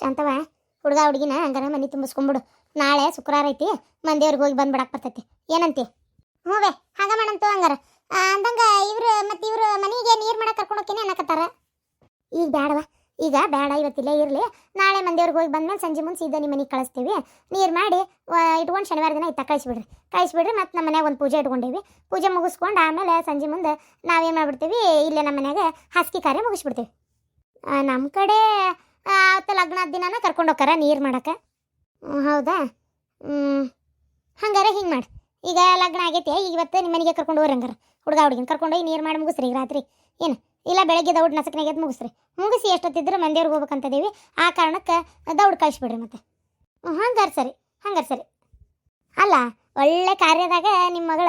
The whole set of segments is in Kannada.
ಶಾಂತವ ಹುಡುಗ ಹುಡುಗಿನ ಹಂಗಾರ ಮನೆ ತುಂಬಿಸ್ಕೊಂಬಿಡು. ನಾಳೆ ಶುಕ್ರವಾರ ಐತಿ, ಮಂದಿಯವ್ರಿಗೆ ಹೋಗಿ ಬಂದ್ಬಿಡಕ್ ಬರ್ತೈತಿ. ಏನಂತಿ? ಹ್ಞೂ ಬೇ, ಹಂಗ ಮಾಡಂತು ಹಂಗಾರ. ಅಂದಂಗ ಇವ್ರು ಮತ್ತೆ ಇವ್ರು ಮನೆಗೆ ನೀರು ಮಾಡಕ್ಕೆ ಕರ್ಕೊಂಡು ಹೋಗ್ತೀನಿ ಅನ್ನಕತ್ತಾರ. ಈಗ ಬೇಡವ ಈಗ ಬೇಡ ಇವತ್ತಿಲ್ಲೇ ಇರಲಿ. ನಾಳೆ ಮಂದಿಯವ್ರಿಗೆ ಹೋಗಿ ಬಂದ್ಮೇಲೆ ಸಂಜೆ ಮುಂದೆ ಸೀದಾ ನಿಮ್ಮ ಮನೆಗೆ ಕಳಿಸ್ತೀವಿ. ನೀರು ಮಾಡಿ ಇಟ್ಕೊಂಡು ಶನಿವಾರ ದಿನ ಇತ್ತ ಕಳಿಸ್ಬಿಡ್ರಿ. ಕಳಿಸ್ಬಿಡ್ರಿ ಮತ್ತು ನಮ್ಮ ಮನ್ಯಾಗ ಒಂದು ಪೂಜೆ ಇಟ್ಕೊಂಡೇವಿ. ಪೂಜೆ ಮುಗಿಸ್ಕೊಂಡು ಆಮೇಲೆ ಸಂಜೆ ಮುಂದೆ ನಾವೇನು ಮಾಡ್ಬಿಡ್ತೀವಿ, ಇಲ್ಲೇ ನಮ್ಮ ಮನ್ಯಾಗ ಹಾಸಿಗೆ ಕಾರ್ಯ ಮುಗಿಸ್ಬಿಡ್ತೀವಿ. ನಮ್ಮ ಕಡೆ ಲಗ್ನದ ದಿನನ ಕರ್ಕೊಂಡು ಹೋಗಾರ ನೀರು ಮಾಡಕ್ಕೆ? ಹ್ಮ್, ಹೌದಾ? ಹಂಗಾರೆ ಹಿಂಗೆ ಮಾಡಿ. ಈಗ ಲಗ್ನ ಆಗೈತಿ ಈಗ ಇವತ್ತು ನಿಮ್ಮ ಮನೆಗೆ ಕರ್ಕೊಂಡು ಹಂಗಾರೆ ಹುಡುಗ ಹುಡುಗಿನ ಕರ್ಕೊಂಡು ಹೋಗಿ ನೀರು ಮಾಡಿ ಮುಗಿಸ್ರಿ ರಾತ್ರಿ. ಏನು ಇಲ್ಲ ಬೆಳಗ್ಗೆ ದೌಡ್ ನಸಕ್ನಾಗ ಮುಗಿಸ್ರಿ. ಮುಗಿಸಿ ಎಷ್ಟೊತ್ತಿದ್ರೆ ಮಂದಿಯವ್ರಿಗೆ ಹೋಗ್ಬೇಕಂತದೀವಿ. ಆ ಕಾರಣಕ್ಕೆ ದೌಡ್ ಕಳಿಸ್ಬಿಡ್ರಿ ಮತ್ತೆ. ಹಂಗಾರೆ ಸರಿ ಹಂಗಾರೆ ಸರಿ. ಅಲ್ಲ ಒಳ್ಳೆ ಕಾರ್ಯದಾಗ ನಿಮ್ಮ ಮಗಳ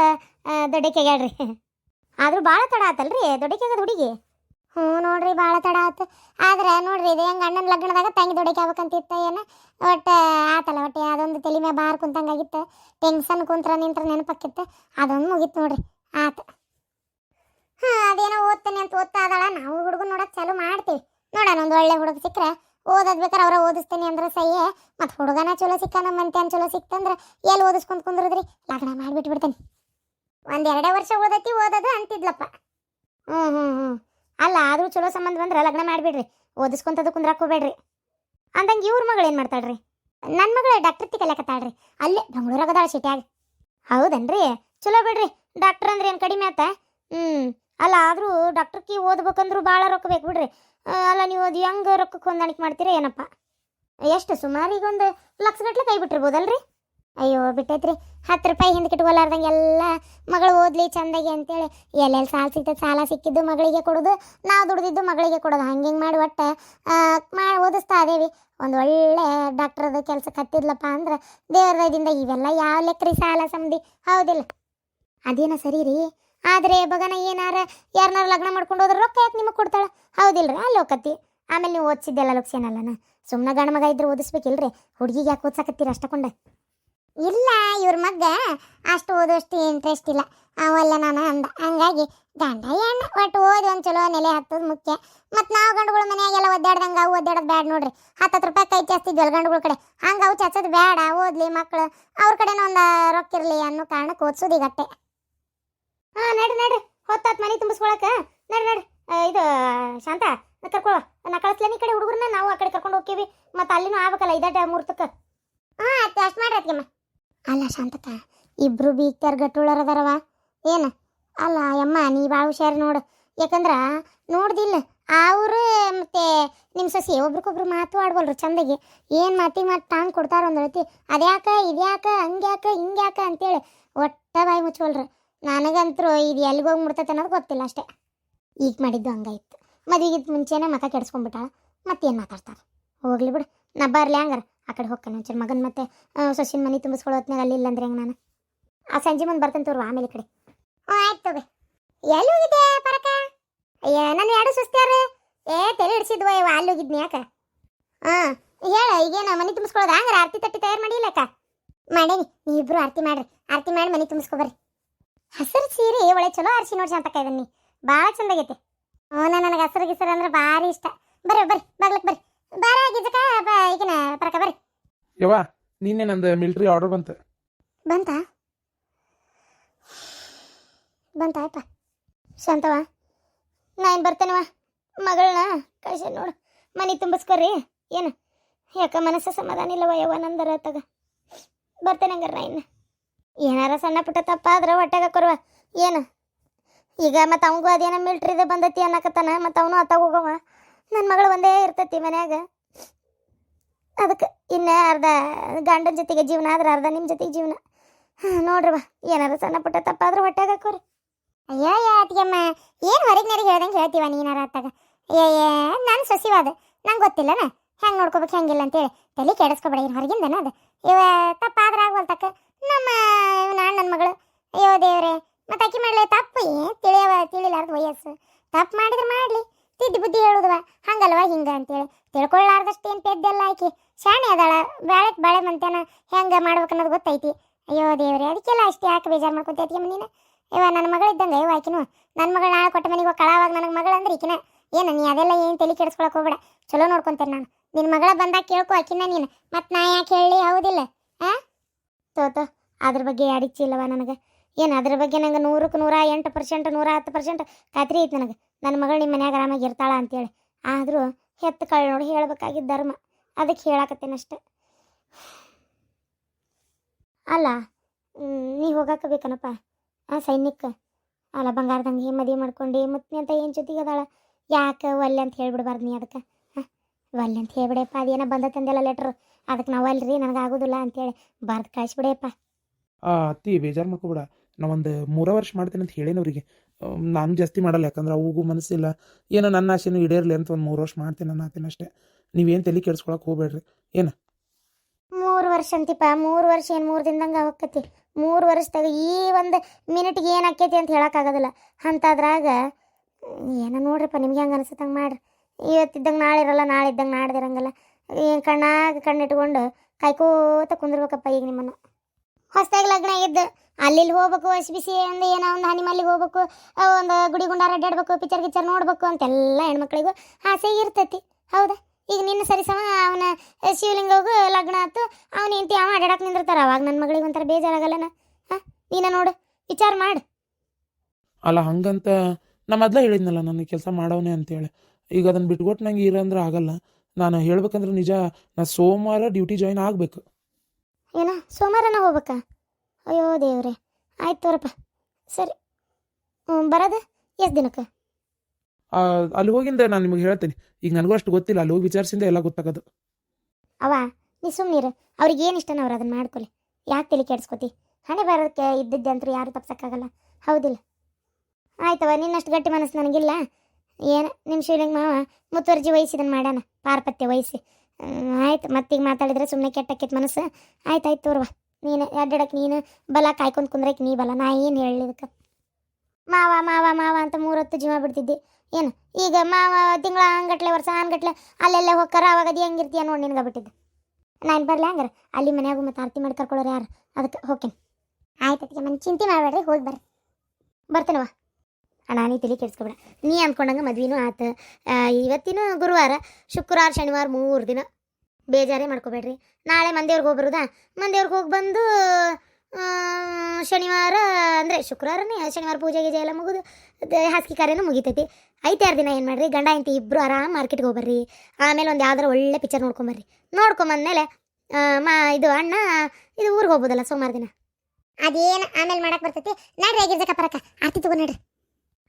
ದೊಡ್ಡಕ್ಕೆ ಹೇಳ್ರಿ. ಆದರೂ ಭಾಳ ತಡ ಆತಲ್ರಿ ದೊಡ್ಡಕ್ಕೆ ಆಗದ ಹುಡುಗಿ. ಹ್ಞೂ ನೋಡ್ರಿ ಭಾಳ ತಡ ಆತು. ಆದ್ರೆ ನೋಡ್ರಿ ಇದು ಹೆಂಗೆ ಅಣ್ಣನ ಲಗ್ನದಾಗ ತಂಗಿ ದೊಡ್ಡಕ್ಕೆ ಆಗ್ಬೇಕಂತಿತ್ತ ಏನು? ಒಟ್ಟು ಆತಲ್ಲ ಒಟ್ಟು ಅದೊಂದು ತಲೆ ಮ್ಯಾಗ ಬಾರ್ ಕುಂತಂಗಾಗಿತ್ತು. ಟೆನ್ಷನ್ ಕುಂತ್ರ ನಿಂತ್ರ ನೆನಪಕ್ಕಿತ್ತು. ಅದೊಂದು ಮುಗೀತು ನೋಡ್ರಿ. ಆತ. ಹಾಂ, ಅದೇನೋ ಓದ್ತಾನೆ ಅಂತ ಓದ್ತಾ ಅದಾಳ ನಾವು ಹುಡುಗನ ನೋಡಕ್ಕೆ ಚಾಲು ಮಾಡ್ತೀವಿ. ನೋಡೋಣ, ಒಂದು ಒಳ್ಳೆ ಹುಡುಗ ಸಿಕ್ಕರೆ ಓದೋದು ಬೇಕಾರೆ ಅವ್ರ ಓದಿಸ್ತೀನಿ ಅಂದ್ರೆ ಸಹಿಯೇ. ಮತ್ತು ಹುಡುಗನ ಚಲೋ ಸಿಕ್ಕ ನಮ್ಮ ಮಂತ್ಯಾನ್ ಚಲೋ ಸಿಕ್ತಂದ್ರೆ ಎಲ್ಲಿ ಓದಿಸ್ಕೊಂತ ಕುಂದ್ರದ್ರಿ? ಲಗ್ನ ಮಾಡಿಬಿಟ್ಬಿಡ್ತೇನೆ. ಒಂದೆರಡೇ ವರ್ಷ ಓದತ್ತಿ ಓದೋದು ಅಂತಿದ್ಲಪ್ಪ. ಹ್ಞೂ ಹ್ಞೂ ಹ್ಞೂ ಅಲ್ಲ, ಆದರೂ ಚಲೋ ಸಂಬಂಧ ಬಂದ್ರೆ ಲಗ್ನ ಮಾಡಿಬಿಡ್ರಿ. ಓದಿಸ್ಕೊಂತದ ಕುಂದ್ರಾಕೋಬೇಡ್ರಿ ಅಂದಂಗೆ ಇವ್ರ ಮಗಳು ಏನು ಮಾಡ್ತಾಳ್ರಿ? ನನ್ನ ಮಗಳು ಡಾಕ್ಟರ್ ಕಲಿಯಕತ್ತಾಳ್ರಿ. ಅಲ್ಲೇ ಬೆಂಗಳೂರಾಗ ಅದಾಳ ಸಿಟಿಯಾಗ. ಹೌದನ್ರಿ? ಚಲೋ ಬಿಡ್ರಿ. ಡಾಕ್ಟರ್ ಅಂದ್ರೆ ಏನು ಕಡಿಮೆ ಆತ? ಹ್ಞೂ ಅಲ್ಲ, ಆದರೂ ಡಾಕ್ಟರ್ಕಿ ಓದ್ಬೇಕಂದ್ರೂ ಭಾಳ ರೊಕ್ಕ ಬೇಕು ಬಿಡ್ರಿ. ಅಲ್ಲ, ನೀವು ಅದು ಹೆಂಗೆ ರೊಕ್ಕಕ್ಕೆ ಹೊಂದಾಣಿಕೆ ಮಾಡ್ತೀರಾ ಏನಪ್ಪ? ಎಷ್ಟು ಸುಮಾರಿಗೆ ಒಂದು ಲಕ್ಷ ಗಟ್ಲೆ ಕೈ ಬಿಟ್ಟಿರ್ಬೋದಲ್ರಿ? ಅಯ್ಯೋ, ಬಿಟ್ಟೈತ್ರಿ. ಹತ್ತು ರೂಪಾಯಿ ಹಿಂದಕ್ಕೆ ಇಟ್ಕೊಲಾರ್ದಂಗೆ ಎಲ್ಲ ಮಗಳು ಓದ್ಲಿ ಚಂದಾಗಿ ಅಂತೇಳಿ ಎಲ್ಲೆಲ್ಲಿ ಸಾಲ ಸಿಗ್ತದೆ ಸಾಲ ಸಿಕ್ಕಿದ್ದು ಮಗಳಿಗೆ ಕೊಡೋದು, ನಾವು ದುಡ್ದಿದ್ದು ಮಗಳಿಗೆ ಕೊಡೋದು. ಹಂಗೆ ಹಿಂಗೆ ಮಾಡಿ ಒಟ್ಟು ಮಾಡಿ ಓದಿಸ್ತಾ ಇದೇವಿ. ಒಂದು ಒಳ್ಳೆ ಡಾಕ್ಟ್ರದ ಕೆಲಸ ಕತ್ತಿದ್ಲಪ್ಪ ಅಂದ್ರೆ ದೇವ್ರ ದಯದಿಂದ ಇವೆಲ್ಲ ಯಾವ ಲೆಕ್ಕ್ರಿ ಸಾಲ ಸಮಧಿ ಹೌದಿಲ್ಲ. ಅದೇನ ಸರಿ ರೀ? ಆದರೆ ಬಗನ ಏನಾರ ಯಾರನ್ನಾರ ಲಗ್ನ ಮಾಡ್ಕೊಂಡು ಹೋದ್ರೆ ರೊಕ್ಕ ಯಾಕೆ ನಿಮಗೆ ಕೊಡ್ತಾಳೆ? ಹೌದಿಲ್ರಿ ಅಲ್ಲಿ ಹೋಗತ್ತಿ ಆಮೇಲೆ ನೀವು ಓದಿಸಿದ್ದೆಲ್ಲ ಲುಕ್ಸೇನಲ್ಲನ ಸುಮ್ಮನೆ ಗಂಡ ಮಗ ಇದ್ರೆ ಓದಿಸ್ಬೇಕಿಲ್ರಿ? ಹುಡುಗಿಗೆ ಯಾಕೆ ಓದ್ಸಕತ್ತೀರ ಅಷ್ಟಕೊಂಡ? ಇಲ್ಲ, ಇವ್ರ ಮಗ್ಗ ಅಷ್ಟು ಓದೋಷ್ಟು ಇಂಟ್ರೆಸ್ಟ್ ಇಲ್ಲ. ಅವಲ್ಲ ನಾನು ಅಂದ. ಹಂಗಾಗಿ ಗಂಡ ಹೆಣ್ಣು ಒಟ್ಟು ಓದಿ ಒಂದು ಚಲೋ ನೆಲೆ ಹತ್ತದ ಮುಖ್ಯ. ಮತ್ತು ನಾವು ಗಂಡುಗಳ ಮನೆಯಾಗೆಲ್ಲ ಒದ್ದಾಡ್ದಂಗೆ ಅವು ಒದ್ದಾಡೋದು ಬೇಡ ನೋಡ್ರಿ. ಹತ್ತತ್ತು ರೂಪಾಯಿ ಕೈ ಚಾಸ್ತಿದ್ವಲ್ಲ ಗಂಡುಗಳ ಕಡೆ. ಹಂಗೆ ಅವು ಚಚ್ಚೋದು ಬೇಡ ಓದ್ಲಿ ಮಕ್ಕಳು ಅವ್ರ ಕಡೆನೂ ಒಂದು ರೊಕ್ಕ ಇರಲಿ ಅನ್ನೋ ಕಾರಣಕ್ಕೆ ಓದಿಸೋದು ಈಗಟ್ಟೆ ಹಾಂ, ನಡ್ರಿ ನಡ್ರಿ. ಹೊತ್ತಾತ್ ಮನೆ ತುಂಬಿಸ್ಕೊಳಕ. ನಡ್ರಿ ನಡ್ರಿ. ಇದು, ಶಾಂತ ಕರ್ಕೊಳ ನಾ ಕಳಿಸ್ಲೇನಿ ಈ ಕಡೆ ಹುಡುಗರನ್ನ? ನಾವು ಆ ಕಡೆ ಕರ್ಕೊಂಡು ಹೋಗ್ತೀವಿ ಮತ್ತು ಅಲ್ಲಿನೂ ಆಗ್ಬೇಕಲ್ಲ ಇದಟ ಮೂರ್ತಕ್ಕೆ. ಹಾಂ ಅಷ್ಟು ಮಾಡ್ರಿ ಅತ್ಗೆಮ್ಮ. ಅಲ್ಲ ಶಾಂತಕ ಇಬ್ರು ಬೀಗ್ತಾರ ಗಟ್ಟುಳರದಾರವ ಏನು? ಅಲ್ಲ ಯಮ್ಮ, ನೀ ಭಾಳ ಹುಷಾರು ನೋಡು. ಯಾಕಂದ್ರೆ ನೋಡ್ದಿಲ್ಲ, ಅವರು ಮತ್ತೆ ನಿಮ್ಮ ಸಸಿ ಒಬ್ರಿಗೊಬ್ರು ಮಾತು ಆಡ್ಬಲ್ರು ಚಂದಗೆ. ಏನು ಮಾತಿ ಮಾತು ಟಾಂಗ್ ಕೊಡ್ತಾರ ಹೇಳ್ತಿ ಅದ್ಯಾಕ, ಇದ್ಯಾಕ, ಹಂಗ್ಯಾಕ, ಹಿಂಗ್ಯಾಕ ಅಂತೇಳಿ ಒಟ್ಟ ಬಾಯಿ ಮುಚ್ಚವಲ್ರು. ನನಗಂತರೂ ಇದು ಎಲ್ಲಿಗೆ ಹೋಗಿ ಮುಡ್ತೈತೆ ಅನ್ನೋದು ಗೊತ್ತಿಲ್ಲ ಅಷ್ಟೇ. ಈಗ ಮಾಡಿದ್ದು ಹಂಗಾಯ್ತು. ಮದುವೆಗಿದ್ ಮುಂಚೆನೇ ಮತ ಕೆಡ್ಸ್ಕೊಂಡ್ಬಿಟ್ಟಾಳ. ಮತ್ತೇನು ಮಾತಾಡ್ತಾರೆ? ಹೋಗ್ಲಿ ಬಿಡು. ನಾ ಬರ್ಲಿ ಹಂಗಾರ. ಆ ಕಡೆ ಹೋಗ್ತಾನೆ ಒಂಚೂರು ಮಗನ ಮತ್ತೆ ಸೊಸಿನ ಮನೆ ತುಂಬಿಸ್ಕೊಳ್ಳೋ ಹೊತ್ನಾಗ ಅಲ್ಲಿ ಇಲ್ಲ ಅಂದ್ರೆ ಹೆಂಗೆ ನಾನು? ಆ ಸಂಜೆ ಮುಂದೆ ಬರ್ತಂತ ಆಮೇಲೆ ಕಡೆ. ಹ್ಞೂ ಆಯ್ತು ಎಲ್ಲಿ ಹೋಗಿದ್ದೆ ಪರಕ? ಅಯ್ಯ, ನಾನು ಎರಡು ಸುಸ್ತ್ಯಾರ ಏ, ತಲೆ ಹಿಡಿಸಿದ್ವ ಇವ ಅಲ್ಲಿ ಹೋಗಿದ್ನಿ ಯಾಕ? ಹಾಂ, ಹೇಳ, ಈಗೇನು ಮನೆ ತುಂಬಿಸ್ಕೊಳ್ಳೋದು? ಹಂಗಾರೆ ಆರತಿ ತಟ್ಟಿ ತಯಾರು ಮಾಡಿಲ್ಲಕ್ಕ ಮಾಡೇನಿ ಇಬ್ರು ಆರತಿ ಮಾಡ್ರಿ. ಆರತಿ ಮಾಡಿ ಮನೆ ತುಂಬಿಸ್ಕೊಬರ್ರಿ ಹಸಿರು ಸೀರೆ ಒಳ್ಳೆ ಚಲೋ ಆರಿಸಿ ನೋಡಿ ಶಾಂತಕ್ಕ ಇದನ್ನಿ ಭಾಳ ಚಂದಾಗೈತೆ ಹ್ಞೂ ನನಗೆ ಹಸಿರು ಗಿಸರು ಅಂದ್ರೆ ಭಾರಿ ಇಷ್ಟ. ಬರ್ರಿ ಬರ್ರಿ ಬಗ್ಲಕ್ಕೆ ಬರ್ರಿ. ಬಾರ, ಗಿಜಕ ಈಗಿನ ಪರಕ. ಯವ್ವ, ನಿನ್ನೆ ನಂದು ಮಿಲ್ಟ್ರಿ ಆರ್ಡರ್ ಬಂತು. ಬಂತ? ಬಂತಾಯ್ತ ಶಾಂತವ ನಾ ಏನು ಬರ್ತೇನವ ಮಗಳನ್ನ ಕಳ್ಸಿ ನೋಡು. ಮನೆ ತುಂಬಿಸ್ಕೊರಿ. ಏನು? ಯಾಕ ಮನಸ್ಸು ಸಮಾಧಾನ ಇಲ್ಲವ ಯವ್ವ ನಂದರ ತಗ? ಬರ್ತೇನೆ ಹಂಗಾರ ನಾ ಇನ್ನು. ಏನಾರ ಸಣ್ಣ ಪುಟ್ಟ ತಪ್ಪ ಆದ್ರೆ ಹೊಟ್ಟೆಗೆ ಕೊರುವ ಏನು? ಈಗ ಮತ್ತು ಅವಂಗೂ ಅದೇನೋ ಮಿಲ್ಟ್ರಿದೆ ಬಂದತಿ ಅನ್ನಕತ್ತಾನ. ಮತ್ತು ಅವನು ಅತ್ತಾಗ ಹೋಗವ ನನ್ನ ಮಗಳು ಒಂದೇ ಇರ್ತತಿ ಮನ್ಯಾಗ. ಅದಕ್ಕೆ ಇನ್ನು ಅರ್ಧ ಗಂಡನ ಜೊತೆಗೆ ಜೀವನ ಆದ್ರೆ ಅರ್ಧ ನಿಮ್ಮ ಜೊತೆಗೆ ಜೀವನ. ಹಾಂ ನೋಡ್ರವ ಏನಾರ ಸಣ್ಣ ಪುಟ್ಟ ತಪ್ಪಾದ್ರೆ ಹೊಟ್ಟೆಗೆ ಹಾಕೋರಿ. ಅಯ್ಯೋ ಅತ್ತಿಗೆಮ್ಮ, ಏನು ಹೊರಗೆ ನರಿಗೆ ಹೇಳ್ದಂಗೆ ಹೇಳ್ತೀವ ನೀನಾರ ಅತ್ತಾಗ? ಏ ನಾನು ಸೊಸಿವಾದ ನಂಗೆ ಗೊತ್ತಿಲ್ಲನ? ಹೆಂಗೆ ನೋಡ್ಕೋಬೇಕು, ಹೆಂಗಿಲ್ಲ ಅಂತೇಳಿ. ತಲೆ ಕೆಡಿಸ್ಕೊಬೇಡ, ಏನು ಹೊರಗಿಂದನ ಅದು? ಇವ ತಪ್ಪಾದ್ರೆ ಆಗ್ವಲ್ತಕ್ಕ? ನಮ್ಮ ಇವ್ನ ಅಣ್ಣನ ಮಗಳು ಅಯ್ಯೋ ದೇವ್ರೆ ಮತ್ತೆ ಅಕ್ಕಿ ಮಾಡ್ಲಿ ತಪ್ಪು ಏನ್ ತಿಳಿಯವ ತಿಳಿಲಾರ್ದು ವಯಸ್ಸು ತಪ್ಪು ಮಾಡಿದ್ರೆ ಮಾಡಲಿ ತಿದ್ದಿ ಬುದ್ಧಿ ಹೇಳುದವ ಹಂಗಲ್ವಾ ಹಿಂಗ ಅಂತೇಳಿ ತಿಳ್ಕೊಳ್ಳಾರ್ದಷ್ಟು ಏನು ಪೆದ್ದೆಲ್ಲ ಆಕಿ ಶಾಣೆ ಅದಾಳ ಬಾಳೆಕ್ ಬಾಳೆ ಮಂತ್ಯಾನ ಹೆಂಗೆ ಮಾಡ್ಬೇಕು ಅನ್ನೋದು ಗೊತ್ತೈತಿ. ಅಯ್ಯೋ ದೇವ್ರಿ, ಅದಕ್ಕೆಲ್ಲ ಅಷ್ಟೇ ಯಾಕೆ ಬೇಜಾರು ಮಾಡ್ಕೊತೈತಿ ನೀನು ಇವ ನನ್ನ ಮಗಳಿದ್ದಂಗೆ ಇವ ಆಕಿನೂ? ನನ್ನ ಮಗಳು ನಾಳೆ ಕೊಟ್ಟ ಮನೆಗೆ ಕಳಾವಾಗ ನನಗೆ ಮಗಳಂದ್ರೆ ಈಕಿನ? ಏನು, ನೀ ಅದೆಲ್ಲ ಏನು ತಲೆ ಕೆಡಿಸ್ಕೊಳಕ್ ಹೋಗ್ಬೇಡ. ಚಲೋ ನೋಡ್ಕೊಂತೇನೆ ನಾನು. ನಿನ್ನ ಮಗಳ ಬಂದಾಗ ಕೇಳ್ಕೊ ಆಕಿನ ನೀನು. ಮತ್ತು ನಾ ಯಾಕೆ ಹೇಳಿ ಹೌದಿಲ್ಲ. ಆ? ತೋತೋ ಅದ್ರ ಬಗ್ಗೆ ಅಡಿಚಿಲ್ಲವ ನನಗೆ. ಏನು, ಅದ್ರ ಬಗ್ಗೆ ನಂಗೆ ನೂರಕ್ಕೆ ನೂರ ಎಂಟು ಪರ್ಸೆಂಟ್, ನೂರ ಹತ್ತು ಪರ್ಸೆಂಟ್ ಖಾತ್ರಿ ಐತೆ ನನಗೆ. ನನ್ನ ಮಗಳು ನಿಮ್ಮ ಮನ್ಯಾಗ ಆರಾಮಾಗಿ ಇರ್ತಾಳ ಅಂತೇಳಿ. ಆದರೂ ಹೆತ್ತು ಕಳ್ಳಿ ನೋಡಿ ಹೇಳ್ಬೇಕಾಗಿದ್ದ ಧರ್ಮ. ಅದಕ್ಕೆ ಹೇಳಾಕತ್ತೇನಷ್ಟೆ ಅಲ್ಲ ನೀ ಹೋಗಾಕ ಬೇಕನಪ್ಪ. ಆ ಸೈನಿಕ, ಅಲ್ಲ ಬಂಗಾರದಂಗೆ ಮದುವೆ ಮಾಡ್ಕೊಂಡು ಮತ್ತೆ ಅಂತ ಏನು ಜೊತೆಗೆ ಅದಾಳ? ಯಾಕೆ ಒಲ್ಲೆ ಅಂತ ಹೇಳ್ಬಿಡ್ಬಾರ್ದು ನೀ ಅದಕ್ಕೆ, ಹಾಂ? ಒಲ್ಲೆ ಅಂತ ಹೇಳ್ಬಿಡಪ್ಪ ಬಂದ ತಂದೆಲ್ಲ ಲೆಟ್ರ್ ಅದಕ್ಕೆ ನಾವು ಅಲ್ರಿ, ನನಗೆ ಆಗೋದಿಲ್ಲ ಅಂತೇಳಿ. ಬರ್ದು ಕಳಿಸ್ಬಿಡಪ್ಪ. ಆ, ಅತ್ತಿ, ಬೇಜಾರು ಮಾಡ್ಕೊಬೇಡ. ನಾ ಒಂದು ಮೂರ ವರ್ಷ ಮಾಡ್ತೀನಿ ಅಂತ ಹೇಳೇನು ಅವರಿಗೆ. ನಾನು ಜಾಸ್ತಿ ಮಾಡಲ್ಲ, ಯಾಕಂದ್ರೆ ಅವಗೂ ಮನಸ್ಸಿಲ್ಲ. ಏನೋ ನನ್ನ ಆಸೆನೂ ಈಡೇರಲಿ ಅಂತ ಒಂದು ಮೂರು ವರ್ಷ ಮಾಡ್ತೀನಿ ನಾನು ಅಷ್ಟೇ. ನೀವೇನು ತಲೆ ಕೆಡ್ಸ್ಕೊಳಕ್ಕೆ ಹೋಗ್ಬೇಡ್ರಿ. ಮೂರು ವರ್ಷ ಅಂತಿಪ್ಪ. ಮೂರು ವರ್ಷ ಏನು ಮೂರು ದಿನದಂಗೆ ಹೋಗ್ತೈತಿ ಮೂರು ವರ್ಷದಾಗ ಈ ಒಂದು ಮಿನಿಟ್ಗೆ ಏನು ಆಕೈತಿ ಅಂತ ಹೇಳೋಕ್ಕಾಗೋದಿಲ್ಲ ಅಂಥದ್ರಾಗ ಏನೋ ನೋಡ್ರಿಪ್ಪ ನಿಮ್ಗೆ ಹೆಂಗೆ ಅನಿಸುತ್ತಂಗೆ ಮಾಡ್ರಿ. ಇವತ್ತಿದ್ದಂಗೆ ನಾಳೆ ಇರೋಲ್ಲ, ನಾಳೆ ಇದ್ದಂಗೆ ನಾಡ್ದಿರಂಗಲ್ಲ ಏನು ಕಣ್ಣಾಗ ಕಣ್ಣಿಟ್ಕೊಂಡು ಕಾಯ್ಕೋತ ಕುಂದಿರ್ಬೇಕಪ್ಪ ಈಗ ನಿಮ್ಮನ್ನು. ಹೊಸದಾಗಿ ಲಗ್ನ ಆಗಿದ್ದು. ಅಲ್ಲಿ ಹೋಗ್ಬೇಕು, ಹಸಿ ಬಿಸಿ ಒಂದು ಏನೋ ಒಂದು ಹನಿ ಮಲ್ಲಿಗೆ ಹೋಗ್ಬೇಕು ಒಂದು ಗುಡಿ ಗುಂಡಾರ ಅಡ್ಡಾಡ್ಬೇಕು ಪಿಕ್ಚರ್ ಗಿಚ್ಚರ್ ನೋಡ್ಬೇಕು ಅಂತೆಲ್ಲ ಹೆಣ್ಮಕ್ಳಿಗೂ ಆಸೆ ಇರ್ತೈತಿ. ಹೌದಾ? ಈಗ ನಿನ್ನ ಸರಿಸಮ ಅವನ ಶಿವಲಿಂಗ ಹೋಗು ಲಗ್ನ ಆತು ಅವನ ಹೆಂಡತಿ ಅವ ಅಡ್ಡಾಡಕ್ ನಿಂದಿರ್ತಾರ. ಅವಾಗ ನನ್ನ ಮಗಳಿಗೆ ಒಂಥರ ಬೇಜಾರಾಗಲ್ಲನ? ಹಾಂ? ನೀನ ನೋಡು ವಿಚಾರ ಮಾಡು. ಅಲ್ಲ ಹಂಗಂತ ನಾ ಮೊದಲೇ ಹೇಳಿದ್ನಲ್ಲ ನನ್ನ ಕೆಲಸ ಮಾಡವನೇ ಅಂತೇಳಿ. ಈಗ ಅದನ್ನು ಬಿಟ್ಕೊಟ್ಟು ನಂಗೆ ಇರಂದ್ರೆ ಆಗಲ್ಲ. ನಾನು ಹೇಳ್ಬೇಕಂದ್ರೆ ನಿಜ ನಾ ಸೋಮವಾರ ಡ್ಯೂಟಿ ಜಾಯಿನ್ ಆಗಬೇಕು. ಏನ? ಸೋಮವಾರನ ಹೋಗ್ಬೇಕ? ಅಯ್ಯೋ ದೇವ್ರೆ. ಆಯ್ತು ತೋರಪ್ಪ. ಸರಿ. ಬರೋದು? ಎಷ್ಟು ದಿನಕ್ಕೆ? ಅಲ್ಲಿ ಹೋಗಿಂದ ನಾನು ನಿಮಗೆ ಹೇಳ್ತೀನಿ. ಈಗ ನನಗೂ ಅಷ್ಟು ಗೊತ್ತಿಲ್ಲ, ಅಲ್ಲಿ ಹೋಗಿ ವಿಚಾರಿಸಿಂದ ಎಲ್ಲ ಗೊತ್ತಾಗೋದು. ಅವ ನೀ ಸುಮ್ಮನಿರು ಅವ್ರಿಗೆ ಏನು ಇಷ್ಟನ ಅವ್ರು ಅದನ್ನ ಮಾಡ್ಕೊಳ್ಳಿ ಯಾಕೆ ತಲೆ ಕೆಡ್ಸ್ಕೊತಿ? ಹಣೆ ಬರೋದಕ್ಕೆ ಇದ್ದಿದ್ದೆ ಅಂತೂ ಯಾರು ತಪ್ಸಕ್ಕಾಗಲ್ಲ. ಹೌದಿಲ್ಲ. ಆಯ್ತವ ನಿನ್ನಷ್ಟು ಗಟ್ಟಿ ಮನಸ್ಸು ನನಗಿಲ್ಲ. ಏನು ನಿಮ್ಮ ಶಿವಲಿಂಗ ಮಾವ ಮುತುವರ್ಜಿ ಇದನ್ನು ಮಾಡ್ಯಾನ, ಪಾರ್ಪತ್ಯ ವಹಿಸಿ. ಆಯ್ತು. ಮತ್ತೀಗ ಮಾತಾಡಿದ್ರೆ ಸುಮ್ಮನೆ ಕೆಟ್ಟಕ್ಕಿತ್ತು ಮನಸ್ಸು. ಆಯ್ತು ಆಯ್ತು ತೋರ್ವ. ನೀನು ಅಡ್ಡಾಡಕ್ಕೆ ನೀನು ಬಲ ಕಾಯ್ಕೊಂಡು ಕುಂದ್ರಕ್ಕೆ ನೀ ಬಲ. ನಾ ಏನು ಹೇಳಿದಕ್ಕೆ ಮಾವ ಮಾವ ಮಾವ ಅಂತ ಮೂರೊತ್ತು ಜೀವ ಬಿಡ್ತಿದ್ದಿ. ಏನು? ಈಗ ಮಾವ ತಿಂಗಳ ಹಂಗಟ್ಲೆ, ವರ್ಷ ಹಂಗಟ್ಲೆ, ಅಲ್ಲೆಲ್ಲ ಹೋಗ್ತಾರ ಅವಾಗ ಅದು ಹೆಂಗಿರ್ತೀಯ ನೋಡಿ ನಿನ್ಗೆ ಬಿಟ್ಟಿದ್ದು. ನಾನು ಬರಲಿ ಹಂಗಾರೆ? ಅಲ್ಲಿ ಮನ್ಯಾಗು ಮತ್ತೆ ಆರತಿ ಮಾಡಿ ಕರ್ಕೊಳ್ಳೋರು ಯಾರು? ಅದಕ್ಕೆ ಹೋಗ್ತೀನಿ ಆಯ್ತು ಅದಕ್ಕೆ ಮನೆ ಚಿಂತೆ ಮಾಡಬೇಡ್ರಿ, ಹೋಗಿ ಬರ್ರಿ. ಬರ್ತೇನವ ಅಣ್ಣ, ನೀ ತಲೆ ಕೆಡ್ಸ್ಕೊಬೇಡ. ನೀ ಅಂದ್ಕೊಂಡಂಗೆ ಮದ್ವೆನೂ ಆತ. ಇವತ್ತಿನ ಗುರುವಾರ, ಶುಕ್ರವಾರ, ಶನಿವಾರ ಮೂರು ದಿನ. ಬೇಜಾರೇ ಮಾಡ್ಕೋಬೇಡ್ರಿ. ನಾಳೆ ಮಂದೇವ್ರಿಗೆ ಹೋಗಿ ಬರೋದಾ? ಮಂದೇವ್ರಿಗೆ ಹೋಗಿ ಬಂದು ಶನಿವಾರ ಅಂದರೆ ಶುಕ್ರವಾರನೇ ಶನಿವಾರ ಪೂಜೆ ಗೀಜೆ ಎಲ್ಲ ಮುಗಿದು ಹಾಸಿಗೆ ಕಾರ್ಯನೂ ಮುಗಿತೈತಿ. ಐತಾರು ದಿನ ಏನು ಮಾಡ್ರಿ ಗಂಡ ಹೆಂಡತಿ ಇಬ್ಬರು ಆರಾಮ್ ಮಾರ್ಕೆಟ್ಗೆ ಹೋಗ್ಬರ್ರಿ. ಆಮೇಲೆ ಒಂದು ಯಾವ್ದಾರು ಒಳ್ಳೆ ಪಿಕ್ಚರ್ ನೋಡ್ಕೊಂಬರ್ರಿ. ನೋಡ್ಕೊಂಬಂದ್ಮೇಲೆ ಮಾ ಇದು ಅಣ್ಣ ಇದು ಊರಿಗೆ ಹೋಗ್ಬೋದಲ್ಲ ಸೋಮವಾರ ದಿನ? ಅದೇನು ಆಮೇಲೆ ಮಾಡಕ್ಕೆ ಬರ್ತೈತಿ. ನಡ್ರಿ ಆಗಿರ್ಜಕ ಪರಕ ಆರ್ತಿ ತಗೋ ನಡ್ರಿ.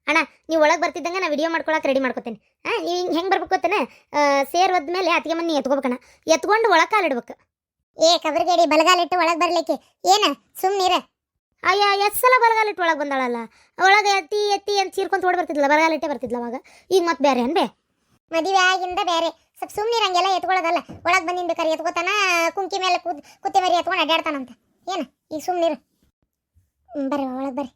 ಅಣ್ಣ ನೀವು ಒಳಗೆ ಬರ್ತಿದ್ದಂಗೆ ನಾನು ವಿಡಿಯೋ ಮಾಡ್ಕೊಳಕ್ಕೆ ರೆಡಿ ಮಾಡ್ಕೊತೇನೆ. ಹಾಂ ನೀವು ಹಿಂಗೆ ಹೆಂಗೆ ಬರ್ಬೇಕು ಗೊತ್ತೇನೆ? ಸೇರ್ ಹೋದ್ಮೇಲೆ ಅತ್ತಿಗೆ ಮನೆ ಎತ್ಕೋಬೇಕಣ್ಣ. ಎತ್ಕೊಂಡು ಒಳಗೆ ಕಾಲಿಡ್ಬೇಕು ಏ ಕಬರ್ಗೇಡಿ ಬಲಗಾಲಿಟ್ಟು ಒಳಗೆ ಬರ್ಲಿಕ್ಕೆ. ಏನ ಸುಮ್ಮನಿರ ಅಯ್ಯ, ಎಷ್ಟು ಸಲ ಬಲಗಾಲಿಟ್ಟು ಒಳಗೆ ಬಂದಾಳಲ್ಲ? ಒಳಗೆ ಎತ್ತಿ ಎತ್ತಿ ಅಂತ ಚೀರ್ಕೊಂತ ಓಡಿ ಬರ್ತಿದ್ಲ? ಬರಗಾಲಿಟ್ಟೆ ಬರ್ತಿದ್ಲ ಅವಾಗ? ಈಗ ಮತ್ತೆ ಬೇರೆ ಅನ್ಬೇ ಮದುವೆ ಆಗಿಂದ ಬೇರೆ ಸ್ವಲ್ಪ ಸುಮ್ಮನೆ ಇರಂಗೆಲ್ಲ, ಎತ್ಕೊಳ್ಳೋದಲ್ಲ. ಒಳಗೆ ಬಂದಿನ ಬೇಕಾರೆ ಎತ್ಕೋತಾನ, ಕುಂಕಿ ಮೇಲೆ ಕೂತ್ ಕುತ್ತೆ ಮರಿ ಎತ್ಕೊಂಡು ಅಡ್ಡಾಡ್ತಾನಂತ ಏನು? ಈಗ ಸುಮ್ಮನಿರು ಬರ್ರಿ, ಒಳಗೆ ಬರ್ರಿ.